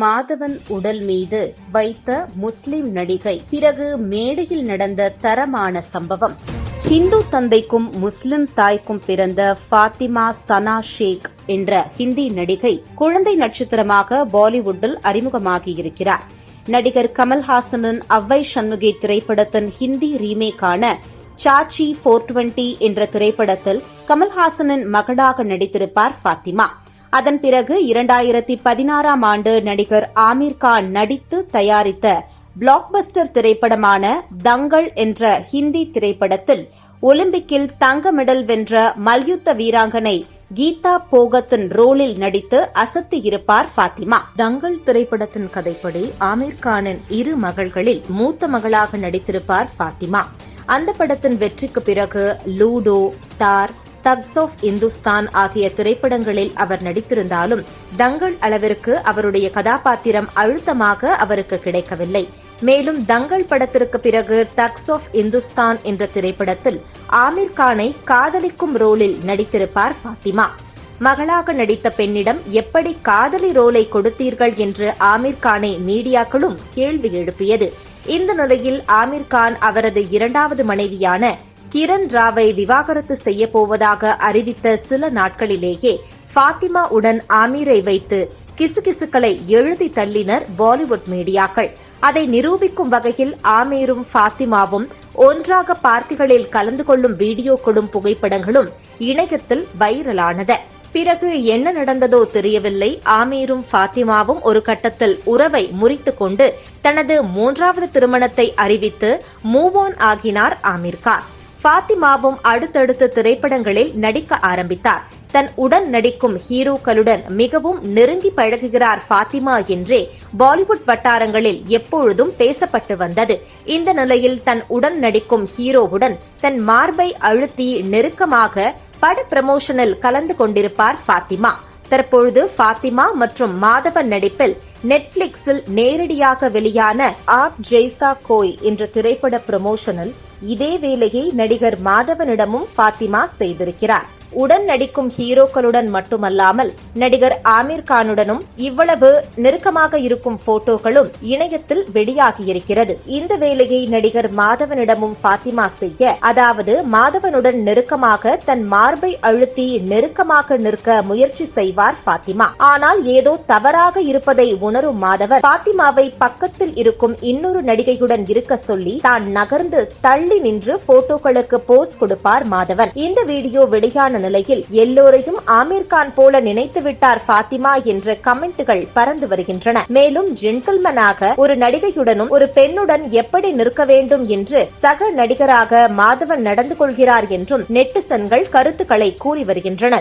மாதவன் உடல் மீது வைத்த முஸ்லிம் நடிகை. பிறகு மேடையில் நடந்த தரமான சம்பவம். ஹிந்து தந்தைக்கும் முஸ்லிம் தாய்க்கும் பிறந்த ஃபாத்திமா சனா ஷேக் என்ற ஹிந்தி நடிகை குழந்தை நட்சத்திரமாக பாலிவுட்டில் அறிமுகமாகியிருக்கிறார். நடிகர் கமல்ஹாசனின் அவ்வை சண்முகி திரைப்படத்தின் ஹிந்தி ரீமேக்கான சாச்சி போர் டுவெண்டி என்ற திரைப்படத்தில் கமல்ஹாசனின் மகளாக நடித்திருப்பார் ஃபாத்திமா. அதன் பிறகு இரண்டாயிரத்தி பதினாறாம் ஆண்டு நடிகர் ஆமீர் கான் நடித்து தயாரித்த பிளாக்பஸ்டர் திரைப்படமான தங்கள் என்ற ஹிந்தி திரைப்படத்தில் ஒலிம்பிக்கில் தங்க மெடல் வென்ற மல்யுத்த வீராங்கனை கீதா போகத்தின் ரோலில் நடித்து அசத்தியிருப்பார் ஃபாத்திமா. தங்கள் திரைப்படத்தின் கதைப்படி ஆமீர் கானின் இரு மகள்களில் மூத்த மகளாக நடித்திருப்பார் ஃபாத்திமா. அந்த படத்தின் வெற்றிக்கு பிறகு லூடோ தார் தக்ஸ் ஆஃப் இந்துஸ்தான் ஆகிய திரைப்படங்களில் அவர் நடித்திருந்தாலும் தங்கள் அளவிற்கு அவருடைய கதாபாத்திரம் அழுத்தமாக அவருக்கு கிடைக்கவில்லை. மேலும் தங்கள் படத்திற்கு பிறகு தக்ஸ் ஆஃப் இந்துஸ்தான் என்ற திரைப்படத்தில் ஆமீர் கானை காதலிக்கும் ரோலில் நடித்திருப்பார் ஃபாத்திமா. மகளாக நடித்த பெண்ணிடம் எப்படி காதலி ரோலை கொடுத்தீர்கள் என்று ஆமீர் கானை மீடியாக்களும் கேள்வி எழுப்பியது. இந்த நிலையில் ஆமீர் கான் அவரது இரண்டாவது மனைவியான கிரண் ராவை விவாகரத்து செய்ய போவதாக அறிவித்த சில நாட்களிலேயே ஃபாத்திமா உடன் ஆமீரை வைத்து கிசுகிசுக்களை எழுதி தள்ளினர் பாலிவுட் மீடியாக்கள். அதை நிரூபிக்கும் வகையில் ஆமீரும் ஃபாத்திமாவும் ஒன்றாக பார்ட்டிகளில் கலந்து கொள்ளும் வீடியோக்களும் புகைப்படங்களும் இணையத்தில் வைரலானது. பிறகு என்ன நடந்ததோ தெரியவில்லை. ஆமீரும் ஃபாத்திமாவும் ஒரு கட்டத்தில் உறவை முறித்துக் கொண்டு தனது மூன்றாவது திருமணத்தை அறிவித்து மூவ் ஆன் ஆகினார் ஆமீர் கான். ஃபாத்திமாவும் அடுத்தடுத்த திரைப்படங்களில் நடிக்க ஆரம்பித்தார். தன் உடன் நடிக்கும் ஹீரோக்களுடன் மிகவும் நெருங்கி பழகுகிறார் ஃபாத்திமா என்றே பாலிவுட் வட்டாரங்களில் எப்பொழுதும் பேசப்பட்டு வந்தது. இந்த நிலையில் தன் உடன் நடிக்கும் ஹீரோவுடன் தன் மார்பை அழுத்தி நெருக்கமாக பட ப்ரமோஷனில் கலந்து கொண்டிருப்பார் ஃபாத்திமா. தற்பொழுது ஃபாத்திமா மற்றும் மாதவன் நடிப்பில் நெட்ஃபிளிக்ஸில் நேரடியாக வெளியான ஆப் ஜெய்சா கோய் என்ற திரைப்பட ப்ரமோஷனில் இதே வேலையை நடிகர் மாதவனிடமும் ஃபாத்திமா செய்திருக்கிறார். உடன் நடிக்கும் ஹீரோக்களுடன் மட்டுமல்லாமல் நடிகர் ஆமீர் கானுடனும் இவ்வளவு நெருக்கமாக இருக்கும் போட்டோக்களும் இணையத்தில் வெளியாகியிருக்கிறது. இந்த வேலையை நடிகர் மாதவனிடமும் பாத்திமா செய்ய அதாவது மாதவனுடன் நெருக்கமாக தன் மார்பை அழுத்தி நெருக்கமாக நிற்க முயற்சி செய்வார் பாத்திமா ஆனால் ஏதோ தவறாக இருப்பதை உணரும் மாதவன் பாத்திமாவை பக்கத்தில் இருக்கும் இன்னொரு நடிகையுடன் இருக்க சொல்லி தான் நகர்ந்து தள்ளி நின்று போட்டோக்களுக்கு போஸ் கொடுப்பார் மாதவன். இந்த வீடியோ வெளியான நிலையில் எல்லோரையும் ஆமீர் கான் போல நினைத்து விட்டார் ஃபாத்திமா என்ற கமெண்ட்டுகள் பறந்து வருகின்றன. மேலும் ஜென்டில்மனாக ஒரு நடிகையுடனும் ஒரு பெண்ணுடன் எப்படி நிற்க வேண்டும் என்று சக நடிகராக மாதவன் நடந்து கொள்கிறார் என்றும் நெட்டிசன்கள் கருத்துக்களை கூறி வருகின்றனர்.